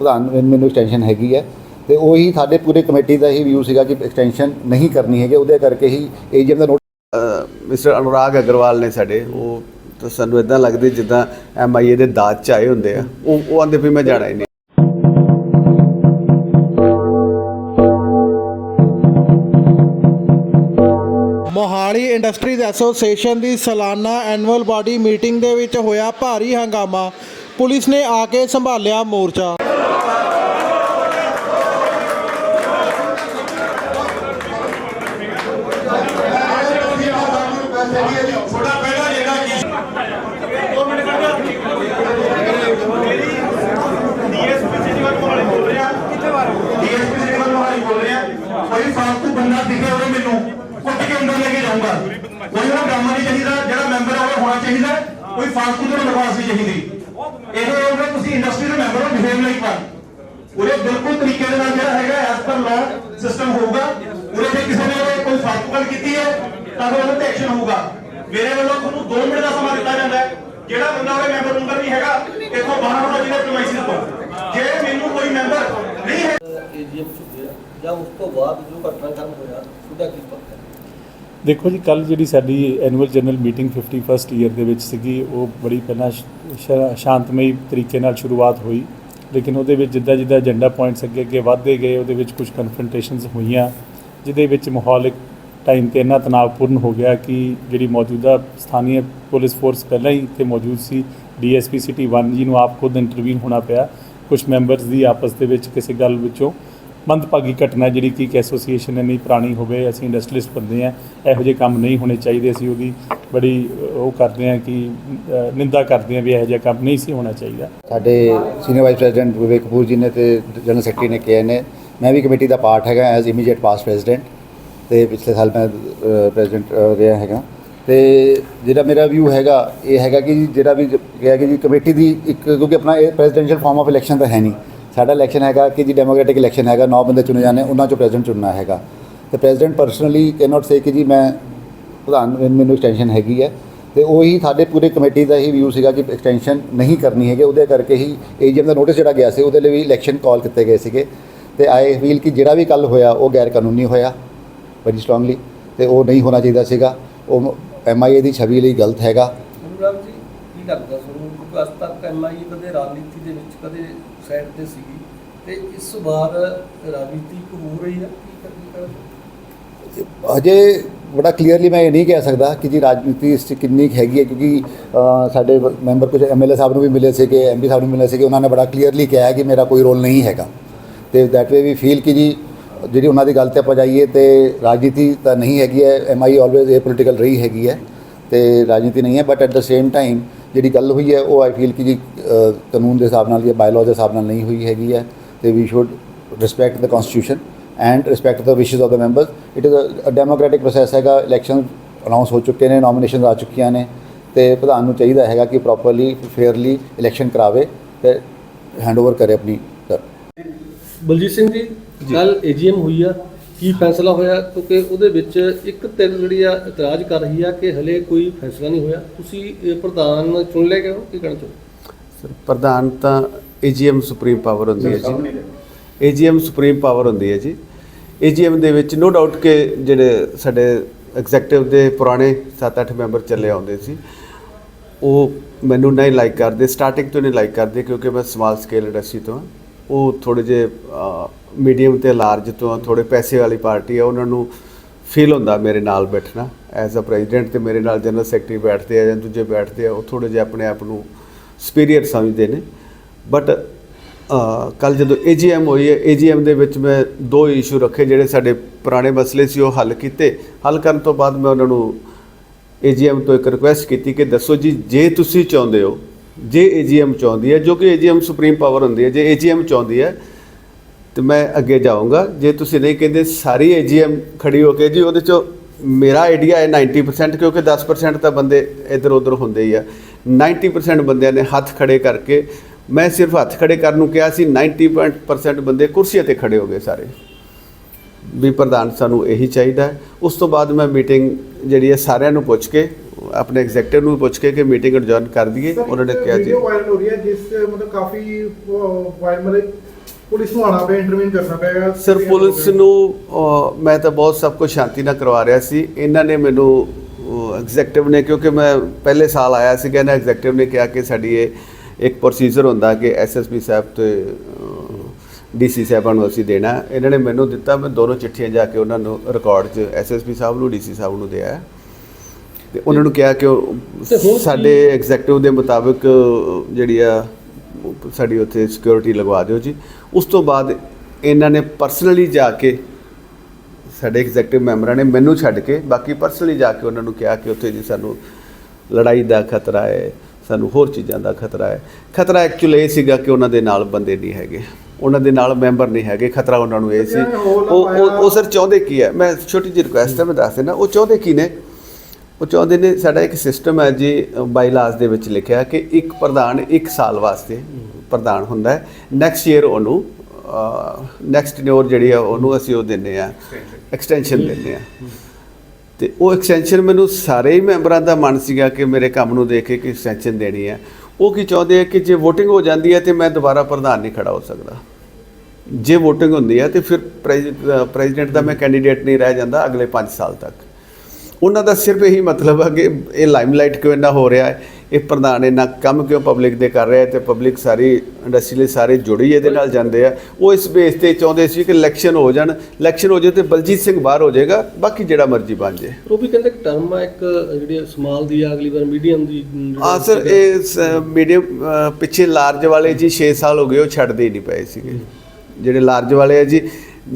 ਪ੍ਰਧਾਨ ਮੈਨੂੰ ਐਕਸਟੈਂਸ਼ਨ ਹੈਗੀ ਹੈ ਤੇ ਉਹੀ ਸਾਡੇ ਪੂਰੇ ਕਮੇਟੀ ਦਾ ਹੀ ਵਿਊ ਸੀਗਾ ਕਿ ਐਕਸਟੈਂਸ਼ਨ ਨਹੀਂ ਕਰਨੀ ਹੈਗੀ ਉਹਦੇ ਕਰਕੇ ਹੀ ਏਜੀਐਮ ਦਾ ਨੋਟਿਸ ਮਿਸਟਰ ਅਨੁਰਾਗ ਅਗਰਵਾਲ ਨੇ ਸਾਡੇ ਉਹ ਤਾਂ ਸਾਨੂੰ ਇਦਾਂ ਲੱਗਦੇ ਜਿੱਦਾਂ ਐਮਆਈਏ ਦੇ ਦਾਜ ਚ ਆਏ ਹੁੰਦੇ ਆ। ਉਹ ਉਹ ਆਂਦੇ ਵੀ ਮੈਂ ਜਾਣਾ ਹੀ ਨਹੀਂ। ਮੋਹਾਲੀ ਇੰਡਸਟਰੀਜ਼ ਐਸੋਸੀਏਸ਼ਨ ਦੀ ਸਾਲਾਨਾ ਐਨੂਅਲ ਬਾਡੀ ਮੀਟਿੰਗ ਦੇ ਵਿੱਚ ਹੋਇਆ ਭਾਰੀ ਹੰਗਾਮਾ। ਪੁਲਿਸ ਨੇ ਆ ਕੇ ਸੰਭਾਲਿਆ ਮੋਰਚਾ ਥੋੜਾ ਪਹਿਲਾਂ ਜਿਹੜਾ ਕੀ ਦੋ ਮਿੰਟ ਕਰ ਦਿਓ ਡੀਐਸਪੀ ਸਿਟੀਵਲ ਮੋਹਾਲੀ ਬੋਲ ਰਿਹਾ ਕਿੱਥੇ ਵਾਰ ਡੀਐਸਪੀ ਸਿਟੀਵਲ ਮੋਹਾਲੀ ਬੋਲ ਰਿਹਾ ਕੋਈ ਫਾਲਤੂ ਬੰਦਾ ਦਿਖੇ ਹੋਵੇ ਮੈਨੂੰ ਕੁੱਟ ਕੇ ਅੰਦਰ ਲੈ ਕੇ ਜਾਊਂਗਾ ਕੋਈ ਉਹ ਡਰਾਮਾ ਨਹੀਂ ਚਾਹੀਦਾ ਜਿਹੜਾ ਮੈਂਬਰ ਆ ਉਹ ਹੋਣਾ ਚਾਹੀਦਾ ਕੋਈ ਫਾਲਤੂ ਦੀ ਬਕਵਾਸ ਨਹੀਂ ਚਾਹੀਦੀ ਇਹ ਹੋਵੇ ਤੁਸੀਂ ਇੰਡਸਟਰੀ ਦੇ ਮੈਂਬਰ ਹੋ ਬਿਹੇਵ ਲਾਈਕ ਵਨ ਉਰੇ ਬਿਲਕੁਲ ਤਰੀਕੇ ਦੇ ਨਾਲ ਜਿਹੜਾ ਹੈਗਾ ਐਸ ਪਰ ਲਾਅ ਸਿਸਟਮ ਹੋਊਗਾ ਉਰੇ ਜੇ ਕਿਸੇ ਨੇ ਕੋਈ ਫਾਲਤੂ ਗੱਲ ਕੀਤੀ ਹੈ ਤਾਂ ਉਹਦੇ ਤੇ ਐਕਸ਼ਨ ਹੋਊਗਾ। ਮੇਰੇ ਵੱਲੋਂ ਤੁਹਾਨੂੰ 2 ਮਿੰਟ ਦਾ ਸਮਾਂ ਦਿੱਤਾ ਜਾਂਦਾ ਹੈ। ਜਿਹੜਾ ਬੰਦਾ ਹੋਵੇ ਮੈਂਬਰ ਨੰਬਰ ਨਹੀਂ ਹੈਗਾ ਇੱਥੋਂ ਬਾਹਰ ਹੋਣਾ ਜਿਹਦੇ ਪ੍ਰਮਾਈਸਿਸ ਤੋਂ। ਜੇ ਮੈਨੂੰ ਕੋਈ ਮੈਂਬਰ ਨਹੀਂ ਹੈ ਏਜੀਐਮ ਚੁੱਕਿਆ ਜਾਂ ਉਸ ਤੋਂ ਬਾਅਦ ਜੋ ਘਟਨਾਕ੍ਰਮ ਹੋਇਆ ਉਹਦਾ ਕੀ ਪਤਾ? ਦੇਖੋ ਜੀ ਕੱਲ ਜਿਹੜੀ ਸਾਡੀ annual general meeting 51st year ਦੇ ਵਿੱਚ ਸੀਗੀ ਉਹ ਬੜੀ ਪਹਿਲਾਂ ਸ਼ਾਂਤਮਈ ਤਰੀਕੇ ਨਾਲ ਸ਼ੁਰੂਆਤ ਹੋਈ। ਲੇਕਿਨ ਉਹਦੇ ਵਿੱਚ ਜਿੱਦਾਂ ਜਿੱਦਾਂ ਏਜੰਡਾ ਪੁਆਇੰਟਸ ਅੱਗੇ ਅੱਗੇ ਵਧਦੇ ਗਏ ਉਹਦੇ ਵਿੱਚ ਕੁਝ ਕਨਫਰੰਟੇਸ਼ਨਸ ਹੋਈਆਂ ਜਿਹਦੇ ਵਿੱਚ ਮਾਹੌਲ ਇੱਕ ਟਾਈਮ ਤੇ ਇੰਨਾ ਤਣਾਅਪੂਰਨ ਹੋ ਗਿਆ ਕਿ ਜਿਹੜੀ ਮੌਜੂਦਾ ਸਥਾਨੀ ਪੁਲਿਸ ਫੋਰਸ ਪਹਿਲਾਂ ਹੀ ਇੱਥੇ ਮੌਜੂਦ ਸੀ ਡੀਐਸਪੀ ਸਿਟੀ 1 ਜੀ ਨੂੰ ਆਪ ਖੁਦ ਇੰਟਰਵੀਨ ਹੋਣਾ ਪਿਆ। ਕੁਝ ਮੈਂਬਰਸ ਦੀ ਆਪਸ ਦੇ ਵਿੱਚ ਕਿਸੇ ਗੱਲ ਵਿੱਚੋਂ ਮੰਦਭਾਗੀ ਘਟਨਾ ਜਿਹੜੀ ਕਿ ਇੱਕ ਐਸੋਸੀਏਸ਼ਨ ਇੰਨੀ ਪੁਰਾਣੀ ਹੋਵੇ, ਅਸੀਂ ਇੰਡਸਟਰੀਲਿਸਟ ਬੰਦੇ ਆ ਇਹੋ ਜਿਹੇ ਕੰਮ ਨਹੀਂ ਹੋਣੇ ਚਾਹੀਦੇ, ਅਸੀਂ ਉਹਦੀ ਬੜੀ ਉਹ ਕਰਦੇ ਆ ਕਿ ਨਿੰਦਾ ਕਰਦੇ ਆ ਵੀ ਇਹੋ ਜਿਹਾ ਕੰਮ ਨਹੀਂ ਸੀ ਹੋਣਾ ਚਾਹੀਦਾ। ਸਾਡੇ senior vice president Vivek Kapoor ji ਨੇ ਤੇ ਜਨਰਲ ਸੈਕਟਰੀ ਨੇ ਕਿਹਾ ਨੇ ਮੈਂ ਵੀ ਕਮੇਟੀ ਦਾ ਪਾਰਟ ਹੈਗਾ ਐਜ਼ ਇਮੀਡੀਏਟ ਪਾਸਟ ਪ੍ਰੈਜ਼ੀਡੈਂਟ ਤੇ ਪਿਛਲੇ ਸਾਲ ਮੈਂ ਪ੍ਰੈਜ਼ੀਡੈਂਟ ਰਿਹਾ ਹੈਗਾ। ਤੇ ਜਿਹੜਾ ਮੇਰਾ ਵਿਊ ਹੈਗਾ, ਇਹ ਹੈਗਾ ਕਿ ਜਿਹੜਾ ਵੀ ਕਿਹਾ ਕਿ ਜੀ, ਕਮੇਟੀ ਦੀ ਇੱਕ, ਕਿਉਂਕਿ ਆਪਣਾ ਇਹ ਪ੍ਰੈਜ਼ੀਡੈਂਸ਼ੀਅਲ ਫਾਰਮ ਆਫ ਇਲੈਕਸ਼ਨ ਤਾਂ ਹੈ ਨਹੀਂ। ਸਾਡਾ ਇਲੈਕਸ਼ਨ ਹੈਗਾ ਕਿ ਜੀ ਡੈਮੋਕ੍ਰੈਟਿਕ ਇਲੈਕਸ਼ਨ ਹੈਗਾ, ਨੌ ਬੰਦੇ ਚੁਣੇ ਜਾਣੇ ਉਹਨਾਂ ਚੋਂ ਪ੍ਰੈਜ਼ੀਡੈਂਟ ਚੁਣਨਾ ਹੈਗਾ। ਤੇ president personally can not say ਕਿ ਜੀ ਮੈਂ ਪ੍ਰਧਾਨ, ਮੈਨੂੰ ਐਕਸਟੈਂਸ਼ਨ ਹੈਗੀ ਹੈ। ਤੇ ਉਹੀ ਸਾਡੇ ਪੂਰੇ ਕਮੇਟੀ ਦਾ ਹੀ ਵਿਊ ਸੀਗਾ ਕਿ ਐਕਸਟੈਂਸ਼ਨ ਨਹੀਂ ਕਰਨੀ ਹੈਗੀ। ਉਹਦੇ ਕਰਕੇ ਹੀ ਏਜੀਐਮ ਦਾ ਨੋਟਿਸ ਜਿਹੜਾ ਗਿਆ ਸੀ, ਉਹਦੇ ਲਈ ਵੀ ਇਲੈਕਸ਼ਨ ਕਾਲ ਕੀਤੇ ਗਏ ਸੀਗੇ। ਤੇ ਆਈ ਫੀਲ ਕਿ ਜਿਹੜਾ ਵੀ ਕੱਲ ਹੋਇਆ, ਉਹ ਗੈਰ ਕਾਨੂੰਨੀ ਹੋਇਆ। ਬੜੀ ਸਟਰੋਂਗਲੀ ਤੇ ਉਹ ਨਹੀਂ ਹੋਣਾ ਚਾਹੀਦਾ ਸੀਗਾ। ਉਹ ਐਮਆਈਏ ਦੀ ਛਵੀ ਲਈ ਗਲਤ ਹੈਗਾ। ਅਨੁਰਾਗ ਜੀ ਕੀ ਲੱਗਦਾ ਤੁਹਾਨੂੰ ਕਿਉਂਕਿ ਅੱਜ ਤੱਕ ਐਮਆਈ ਕਦੇ ਰਾਜਨੀਤੀ ਦੇ ਵਿੱਚ ਕਦੇ ਸਾਈਡ ਤੇ ਸੀਗੀ। ਤੇ ਇਸ ਵਾਰ ਰਾਜਨੀਤੀ ਹੋ ਰਹੀ ਹੈ ਕੀ ਕਰਨੀ ਚਾਹੀਦੀ ਅਜੇ ਬੜਾ ਕਲੀਅਰਲੀ ਮੈਂ ਇਹ ਨਹੀਂ ਕਹਿ ਸਕਦਾ ਕਿ ਜੀ ਰਾਜਨੀਤੀ ਇਸ 'ਚ ਕਿੰਨੀ ਹੈਗੀ ਹੈ ਕਿਉਂਕਿ ਸਾਡੇ ਮੈਂਬਰ ਕੁਝ ਐਮਐਲਏ ਸਾਹਿਬ ਨੂੰ ਵੀ ਮਿਲੇ ਸੀਗੇ ਐਮਪੀ ਸਾਹਿਬ ਨੂੰ ਮਿਲੇ ਸੀਗੇ ਉਹਨਾਂ ਨੇ ਬੜਾ ਕਲੀਅਰਲੀ ਕਿਹਾ ਕਿ ਮੇਰਾ ਕੋਈ ਰੋਲ ਨਹੀਂ ਹੈਗਾ। ਤੇ ਦੈਟ ਵੇ ਵੀ ਫੀਲ ਕਿ ਜੀ ਜਿਹੜੀ ਉਹਨਾਂ ਦੀ ਗੱਲ ਤੇ ਆਪਾਂ ਜਾਈਏ ਤੇ ਰਾਜਨੀਤੀ ਤਾਂ ਨਹੀਂ ਹੈਗੀ ਹੈ ਐਮਆਈ ਆਲਵੇਜ਼ ਇਹ ਪੋਲੀਟੀਕਲ ਰਹੀ ਹੈਗੀ ਹੈ ਤੇ ਰਾਜਨੀਤੀ ਨਹੀਂ ਹੈ but at the same time ਜਿਹੜੀ ਗੱਲ ਹੋਈ ਹੈ, ਉਹ ਆਈ ਫੀਲ ਕਿ ਜੀ ਕਾਨੂੰਨ ਦੇ ਹਿਸਾਬ ਨਾਲ ਜਾਂ ਬਾਇਲਾਅ ਦੇ ਹਿਸਾਬ ਨਾਲ ਨਹੀਂ ਹੋਈ ਹੈਗੀ ਹੈ ਤੇ we should respect the constitution and respect the wishes of the members it is a democratic process ਹੈਗਾ ਇਲੈਕਸ਼ਨ ਅਨਾਉਂਸ ਹੋ ਚੁੱਕੇ ਨੇ ਨੋਮੀਨੇਸ਼ਨਸ ਆ ਚੁੱਕੀਆਂ ਨੇ ਤੇ ਪ੍ਰਧਾਨ ਨੂੰ ਚਾਹੀਦਾ ਹੈਗਾ ਕਿ ਪ੍ਰੋਪਰਲੀ ਫੇਅਰਲੀ ਇਲੈਕਸ਼ਨ ਕਰਾਵੇ ਤੇ ਹੈਂਡਓਵਰ ਕਰੇ ਆਪਣੀ ਬਲਜੀਤ ਸਿੰਘ ਜੀ ਕੱਲ ਏਜੀਐਮ ਹੋਈ ਆ ਕੀ ਫੈਸਲਾ ਹੋਇਆ? ਕਿਉਂਕਿ ਉਹਦੇ ਵਿੱਚ ਇੱਕ ਧਿਰ ਜਿਹੜੀ ਆ ਇਤਰਾਜ਼ ਕਰ ਰਹੀ ਆ ਕਿ ਹਲੇ ਕੋਈ ਫੈਸਲਾ ਨਹੀਂ ਹੋਇਆ। ਤੁਸੀਂ ਇਹ ਪ੍ਰਧਾਨ ਚੁਣ ਲਿਆ ਗਏ ਹੋ ਕੀ ਕਹਿਣਾ ਚਾਹੋ ਸਰ ਪ੍ਰਧਾਨ ਤਾਂ ਏਜੀਐਮ ਸੁਪਰੀਮ ਪਾਵਰ ਹੁੰਦੀ ਹੈ ਜੀ। ਏਜੀਐਮ ਸੁਪਰੀਮ ਪਾਵਰ ਹੁੰਦੀ ਹੈ ਜੀ। ਏਜੀਐਮ ਦੇ ਵਿੱਚ ਨੋ ਡਾਊਟ ਕਿ ਜਿਹੜੇ ਸਾਡੇ ਐਗਜ਼ੈਕਟਿਵ ਦੇ ਪੁਰਾਣੇ 7-8 ਮੈਂਬਰ ਚੱਲੇ ਆਉਂਦੇ ਸੀ ਉਹ ਮੈਨੂੰ ਨਹੀਂ ਲਾਈਕ ਕਰਦੇ ਸਟਾਰਟਿੰਗ ਤੋਂ ਨਹੀਂ ਲਾਈਕ ਕਰਦੇ ਕਿਉਂਕਿ ਮੈਂ ਸਮਾਲ ਸਕੇਲ ਇੰਡਸਟਰੀ ਤੋਂ ਹਾਂ ਉਹ ਥੋੜੇ ਜੇ ਮੀਡੀਅਮ ਤੇ ਲਾਰਜ ਤੋਂ ਥੋੜੇ ਪੈਸੇ ਵਾਲੀ ਪਾਰਟੀ ਆ, ਉਹਨਾਂ ਨੂੰ ਫੀਲ ਹੁੰਦਾ ਮੇਰੇ ਨਾਲ ਬੈਠਣਾ। ਐਜ਼ ਅ ਪ੍ਰੈਜ਼ੀਡੈਂਟ ਤੇ ਮੇਰੇ ਨਾਲ ਜਨਰਲ ਸੈਕਟਰੀ ਬੈਠਦੇ ਆ ਜਾਂ ਦੂਜੇ ਬੈਠਦੇ ਆ, ਉਹ ਥੋੜੇ ਜਿਹਾ ਆਪਣੇ ਆਪ ਨੂੰ ਸੁਪੀਰੀਅਰ ਸਮਝਦੇ ਨੇ। ਬਟ ਕੱਲ ਜਦੋਂ ਏਜੀਐਮ ਹੋਈ ਹੈ ਏਜੀਐਮ ਦੇ ਵਿੱਚ ਮੈਂ ਦੋ ਇਸ਼ੂ ਰੱਖੇ ਜਿਹੜੇ ਸਾਡੇ ਪੁਰਾਣੇ ਮਸਲੇ ਸੀ, ਉਹ ਹੱਲ ਕੀਤੇ। ਹੱਲ ਕਰਨ ਤੋਂ ਬਾਅਦ ਮੈਂ ਉਹਨਾਂ ਨੂੰ ਏਜੀਐਮ ਤੋਂ ਇੱਕ ਰਿਕੁਐਸਟ ਕੀਤੀ ਕਿ ਦੱਸੋ ਜੀ, ਜੇ ਤੁਸੀਂ ਚਾਹੁੰਦੇ ਹੋ, ਜੇ ਏਜੀਐਮ ਚਾਹੁੰਦੀ ਹੈ, ਜੋ ਕਿ ਏਜੀਐਮ ਸੁਪਰੀਮ ਪਾਵਰ ਹੁੰਦੀ ਹੈ, ਜੇ ਏਜੀਐਮ ਚਾਹੁੰਦੀ ਹੈ ਤੇ ਮੈਂ ਅੱਗੇ ਜਾਊਂਗਾ। ਜੇ ਤੁਸੀਂ ਨਹੀਂ ਕਹਿੰਦੇ, ਸਾਰੀ ਏਜੀਐਮ ਖੜੀ ਹੋ ਕੇ, ਜੀ ਉਹਦੇ ਚੋਂ ਮੇਰਾ ਆਈਡੀਆ ਹੈ 90% ਕਿਉਂਕਿ 10% ਤਾਂ ਬੰਦੇ ਇੱਧਰ ਉੱਧਰ ਹੁੰਦੇ ਹੀ ਆ। 90% ਬੰਦਿਆਂ ਨੇ ਹੱਥ ਖੜੇ ਕਰਕੇ, ਮੈਂ ਸਿਰਫ ਹੱਥ ਖੜੇ ਕਰਨ ਨੂੰ ਕਿਹਾ ਸੀ 90% ਬੰਦੇ ਕੁਰਸੀਆਂ ਤੇ ਖੜੇ ਹੋ ਗਏ ਸਾਰੇ। ਵੀ ਪ੍ਰਧਾਨ ਸਾਨੂੰ ਇਹੀ ਚਾਹੀਦਾ ਹੈ। ਉਸ ਤੋਂ ਬਾਅਦ ਮੈਂ ਮੀਟਿੰਗ ਜਿਹੜੀ ਹੈ ਸਾਰਿਆਂ ਨੂੰ ਪੁੱਛ ਕੇ, ਆਪਣੇ ਐਗਜ਼ੈਕਟਿਵ ਨੂੰ ਪੁੱਛ ਕੇ ਕਿ ਮੀਟਿੰਗ ਅਡਜਰਨ ਕਰ ਦਈਏ। ਉਹਨਾਂ ਨੇ ਕਿਹਾ ਜੀ ਵੀਡੀਓ ਵਾਇਰਲ ਹੋ ਰਹੀ ਹੈ, ਜਿਸ ਮਤਲਬ ਕਾਫੀ ਵਾਇਰਲ ਪੁਲਿਸ ਨੂੰ ਆਣਾ ਪਿਆ ਇੰਟਰਵਿਊ ਕਰਨਾ ਪਿਆ ਸਰ ਪੁਲਿਸ ਨੂੰ ਮੈਂ ਤਾਂ ਬਹੁਤ ਸਭ ਕੁਝ ਸ਼ਾਂਤੀ ਨਾਲ ਕਰਵਾ ਰਿਹਾ ਸੀ ਇਹਨਾਂ ਨੇ ਮੈਨੂੰ ਐਗਜ਼ੈਕਟਿਵ ਨੇ ਕਿਉਂਕਿ ਮੈਂ ਪਹਿਲੇ ਸਾਲ ਆਇਆ ਸੀ ਕਹਿੰਦਾ ਐਗਜ਼ੈਕਟਿਵ ਨੇ ਕਿਹਾ ਕਿ ਸਾਡੀ ਇਹ ਇੱਕ ਪ੍ਰੋਸੀਜਰ ਹੁੰਦਾ ਕਿ ਐਸਐਸਪੀ ਸਾਹਿਬ ਤੇ ਡੀਸੀ ਸਾਹਿਬਾਂ ਨੂੰ ਅਸੀਂ ਦੇਣਾ। ਇਹਨਾਂ ਨੇ ਮੈਨੂੰ ਦਿੱਤਾ ਮੈਂ ਦੋਨੋਂ ਚਿੱਠੀਆਂ ਜਾ ਕੇ ਉਹਨਾਂ ਨੂੰ ਰਿਕਾਰਡ 'ਚ ਐਸਐਸਪੀ ਸਾਹਿਬ ਨੂੰ ਡੀਸੀ ਸਾਹਿਬ ਨੂੰ ਦਿਆ ਹੈ। ਤੇ ਉਹਨਾਂ ਨੂੰ ਕਿਹਾ ਕਿ ਸਾਡੇ ਐਗਜ਼ੈਕਟਿਵ ਦੇ ਮੁਤਾਬਕ ਜਿਹੜੀ ਆ ਸਾਡੀ ਉੱਥੇ ਸਿਕਿਉਰਿਟੀ ਲਗਵਾ ਦਿਓ ਜੀ। ਉਸ ਤੋਂ ਬਾਅਦ ਇਹਨਾਂ ਨੇ ਪਰਸਨਲੀ ਜਾ ਕੇ ਸਾਡੇ ਐਗਜ਼ੈਕਟਿਵ ਮੈਂਬਰਾਂ ਨੇ ਮੈਨੂੰ ਛੱਡ ਕੇ ਬਾਕੀ ਪਰਸਨਲੀ ਜਾ ਕੇ ਉਹਨਾਂ ਨੂੰ ਕਿਹਾ ਕਿ ਉੱਥੇ ਜੀ ਸਾਨੂੰ ਲੜਾਈ ਦਾ ਖਤਰਾ ਹੈ ਸਾਨੂੰ ਹੋਰ ਚੀਜ਼ਾਂ ਦਾ ਖਤਰਾ ਹੈ। ਖਤਰਾ ਐਕਚੁਅਲੀ ਇਹ ਸੀਗਾ ਕਿ ਉਹਨਾਂ ਦੇ ਨਾਲ ਬੰਦੇ ਨਹੀਂ ਹੈਗੇ। ਉਹਨਾਂ ਦੇ ਨਾਲ ਮੈਂਬਰ ਨਹੀਂ ਹੈਗੇ ਖਤਰਾ ਉਹਨਾਂ ਨੂੰ ਇਹ ਸੀ। ਉਹ ਉਹ ਸਰ ਚਾਹੁੰਦੇ ਕੀ ਹੈ? ਮੈਂ ਛੋਟੀ ਜਿਹੀ ਰਿਕੁਐਸਟ ਹੈ ਮੈਂ ਦੱਸ ਦੇਣਾ ਉਹ ਚਾਹੁੰਦੇ ਕੀ ਨੇ? ਉਹ ਚਾਹੁੰਦੇ ਨੇ ਸਾਡਾ ਇੱਕ ਸਿਸਟਮ ਹੈ ਜੀ ਬਾਈਲਾਸ ਦੇ ਵਿੱਚ ਲਿਖਿਆ ਕਿ ਇੱਕ ਪ੍ਰਧਾਨ ਇੱਕ ਸਾਲ ਵਾਸਤੇ ਪ੍ਰਧਾਨ ਹੁੰਦਾ ਹੈ। ਨੈਕਸਟ ਈਅਰ ਉਹਨੂੰ ਨੈਕਸਟ ਨਿਓਰ ਜਿਹੜੀ ਆ ਉਹਨੂੰ ਅਸੀਂ ਉਹ ਦਿੰਦੇ ਆ ਐਕਸਟੈਂਸ਼ਨ ਦਿੰਦੇ ਆ ਤੇ ਉਹ ਐਕਸਟੈਂਸ਼ਨ ਮੈਨੂੰ ਸਾਰੇ ਹੀ ਮੈਂਬਰਾਂ ਦਾ ਮਨ ਸੀਗਾ ਕਿ ਮੇਰੇ ਕੰਮ ਨੂੰ ਦੇਖ ਕੇ ਕਿ ਐਕਸਟੈਂਸ਼ਨ ਦੇਣੀ ਹੈ। ਉਹ ਕੀ ਚਾਹੁੰਦੇ ਆ ਕਿ ਜੇ VOTING ਹੋ ਜਾਂਦੀ ਹੈ ਤੇ ਮੈਂ ਦੁਬਾਰਾ ਪ੍ਰਧਾਨ ਨਹੀਂ ਖੜਾ ਹੋ ਸਕਦਾ। ਜੇ VOTING ਹੁੰਦੀ ਹੈ ਤੇ ਫਿਰ ਪ੍ਰੈਜ਼ੀਡੈਂਟ ਦਾ ਮੈਂ ਕੈਂਡੀਡੇਟ ਨਹੀਂ ਰਹਿ ਜਾਂਦਾ ਅਗਲੇ 5 ਸਾਲ ਤੱਕ। ਉਹਨਾਂ ਦਾ ਸਿਰਫ ਇਹੀ ਮਤਲਬ ਹੈ ਕਿ ਇਹ ਲਾਈਮਲਾਈਟ ਕਿਉਂ ਇੰਨਾ ਹੋ ਰਿਹਾ ਹੈ? ਇਹ ਪ੍ਰਧਾਨ ਇੰਨਾ ਕੰਮ ਕਿਉਂ ਪਬਲਿਕ ਦੇ ਕਰ ਰਿਹਾ ਹੈ ਤੇ ਪਬਲਿਕ ਸਾਰੀ ਇੰਡਸਟਰੀ ਸਾਰੇ ਜੁੜੀ ਇਹਦੇ ਨਾਲ ਜਾਂਦੇ ਆ। ਉਹ ਇਸ ਬੇਸ ਤੇ ਚਾਹੁੰਦੇ ਸੀ ਕਿ ਇਲੈਕਸ਼ਨ ਹੋ ਜਾਣ। ਇਲੈਕਸ਼ਨ ਹੋ ਜਾਏ ਤੇ ਬਲਜੀਤ ਸਿੰਘ ਬਾਹਰ ਹੋ ਜਾਏਗਾ। ਬਾਕੀ ਜਿਹੜਾ ਮਰਜ਼ੀ ਬਣ ਜਾਏ। ਉਹ ਵੀ ਕਹਿੰਦੇ ਕਿ ਟਰਮ ਆ ਇੱਕ ਜਿਹੜੀ ਸਮਾਲ ਦੀ ਆ ਅਗਲੀ ਵਾਰ ਮੀਡੀਅਮ ਦੀ ਆ ਸਰ ਇਹ ਮੀਡੀਅਮ ਪਿੱਛੇ ਲਾਰਜ ਵਾਲੇ ਜੀ 6 ਸਾਲ ਹੋ ਗਏ ਉਹ ਛੱਡਦੇ ਹੀ ਨਹੀਂ ਪਏ ਸੀਗੇ। ਜਿਹੜੇ ਲਾਰਜ ਵਾਲੇ ਆ ਜੀ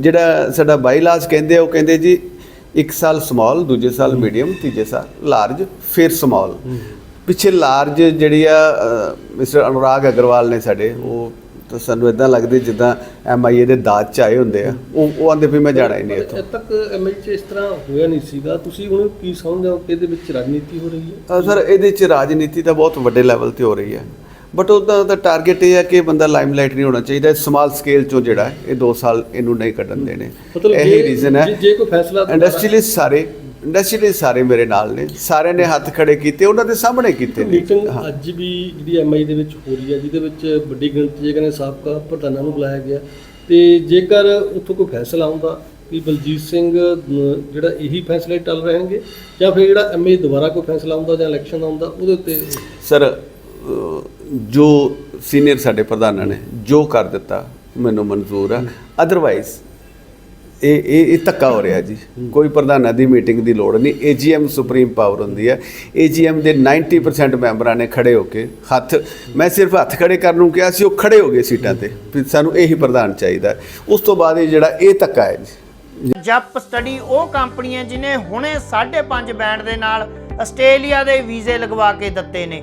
ਜਿਹੜਾ ਸਾਡਾ ਬਾਈਲਾਜ ਕਹਿੰਦੇ ਆ ਉਹ ਕਹਿੰਦੇ ਜੀ ਇੱਕ ਸਾਲ ਸਮਾਲ ਦੂਜੇ ਸਾਲ ਮੀਡੀਅਮ ਤੀਜੇ ਸਾਲ ਲਾਰਜ ਫਿਰ ਸਮਾਲ ਪਿੱਛੇ ਲਾਰਜ ਜਿਹੜੀ ਆ ਮਿਸਟਰ ਅਨੁਰਾਗ ਅਗਰਵਾਲ ਨੇ ਸਾਡੇ ਉਹ ਤਾਂ ਸਾਨੂੰ ਇਦਾਂ ਲੱਗਦੇ ਜਿੱਦਾਂ ਐਮਆਈਏ ਦੇ ਦਾਜ ਚ ਆਏ ਹੁੰਦੇ ਆ। ਉਹ ਉਹ ਆਂਦੇ ਵੀ ਮੈਂ ਜਾਣਾ ਹੀ ਨਹੀਂ ਇੱਥੋਂ। ਅੱਜ ਤੱਕ ਐਮਐਲ ਚ ਇਸ ਤਰ੍ਹਾਂ ਹੋਇਆ ਨਹੀਂ ਸੀਗਾ। ਤੁਸੀਂ ਹੁਣ ਕੀ ਸਮਝਦੇ ਹੋ ਕਿ ਇਹਦੇ ਵਿੱਚ ਰਾਜਨੀਤੀ ਹੋ ਰਹੀ ਹੈ? ਸਰ ਇਹਦੇ ਚ ਰਾਜਨੀਤੀ ਤਾਂ ਬਹੁਤ ਵੱਡੇ ਲੈਵਲ ਤੇ ਹੋ ਰਹੀ ਹੈ। ਬਟ ਉਹਦਾ ਦਾ ਟਾਰਗੇਟ ਇਹ ਹੈ ਕਿ ਬੰਦਾ ਲਾਈਮਲਾਈਟ ਨਹੀਂ ਹੋਣਾ ਚਾਹੀਦਾ। ਸਮਾਲ ਸਕੇਲ ਚੋਂ ਜਿਹੜਾ ਇਹ 2 ਸਾਲ ਇਹਨੂੰ ਨਹੀਂ ਕੱਢਣ ਦੇਣੇ। ਮਤਲਬ ਇਹ ਰੀਜ਼ਨ ਹੈ। ਜੇ- ਕੋਈ ਫੈਸਲਾ ਇੰਡਸਟਰੀਅਲਿਸਟ ਸਾਰੇ ਇੰਡਸਟਰੀਅਲਿਸਟ ਸਾਰੇ ਮੇਰੇ ਨਾਲ ਨੇ। ਸਾਰਿਆਂ ਨੇ ਹੱਥ ਖੜੇ ਕੀਤੇ ਉਹਨਾਂ ਦੇ ਸਾਹਮਣੇ ਕੀਤੇ ਨੇ। ਮੀਟਿੰਗ। ਅੱਜ ਵੀ ਜਿਹੜੀ ਐਮਆਈ ਦੇ ਵਿੱਚ ਹੋ ਰਹੀ ਹੈ ਜਿਹਦੇ ਵਿੱਚ ਵੱਡੀ ਗਿਣਤੀ ਜਿਹੜੇ ਸਾਬਕਾ ਪ੍ਰਧਾਨਾਂ ਨੂੰ ਬੁਲਾਇਆ ਗਿਆ। ਤੇ ਜੇਕਰ ਉੱਥੋਂ ਕੋਈ ਫੈਸਲਾ ਆਉਂਦਾ ਕਿ ਬਲਜੀਤ ਸਿੰਘ ਜਿਹੜਾ ਇਹੀ ਫੈਸਲੇ ਟਲ ਰਹਿਣਗੇ ਜਾਂ ਫਿਰ ਜਿਹੜਾ ਐਮਏ ਦੁਬਾਰਾ ਕੋਈ ਫੈਸਲਾ ਆਉਂਦਾ ਜਾਂ ਇਲੈਕਸ਼ਨ ਆਉਂਦਾ ਉਹਦੇ ਉੱਤੇ ਸਰ ਜੋ ਸੀਨੀਅਰ ਸਾਡੇ ਪ੍ਰਧਾਨਾਂ ਨੇ, ਜੋ ਕਰ ਦਿੱਤਾ, ਮੈਨੂੰ ਮਨਜ਼ੂਰ ਆ। ਅਦਰਵਾਈਜ਼ ਇਹ ਇਹ ਇਹ ਧੱਕਾ ਹੋ ਰਿਹਾ ਜੀ। ਕੋਈ ਪ੍ਰਧਾਨਾਂ ਦੀ ਮੀਟਿੰਗ ਦੀ ਲੋੜ ਨਹੀਂ। ਏਜੀਐਮ ਸੁਪਰੀਮ ਪਾਵਰ ਹੁੰਦੀ ਹੈ ਏਜੀਐਮ ਦੇ 90% ਮੈਂਬਰਾਂ ਨੇ ਖੜੇ ਹੋ ਕੇ ਹੱਥ, ਮੈਂ ਸਿਰਫ ਹੱਥ ਖੜੇ ਕਰਨ ਨੂੰ ਕਿਹਾ ਸੀ, ਉਹ ਖੜੇ ਹੋ ਗਏ ਸੀਟਾਂ ਤੇ। ਵੀ ਸਾਨੂੰ ਇਹੀ ਪ੍ਰਧਾਨ ਚਾਹੀਦਾ। ਉਸ ਤੋਂ ਬਾਅਦ ਇਹ ਜਿਹੜਾ, ਇਹ ਧੱਕਾ ਹੈ ਜੀ। ਜੱਪ ਸਟੱਡੀ ਉਹ ਕੰਪਨੀ ਹੈ ਜਿਨੇ ਹੁਣੇ 5.5 ਬੈਂਡ ਦੇ ਨਾਲ ਆਸਟ੍ਰੇਲੀਆ ਦੇ ਵੀਜ਼ੇ ਲਗਵਾ ਕੇ ਦਿੱਤੇ ਨੇ।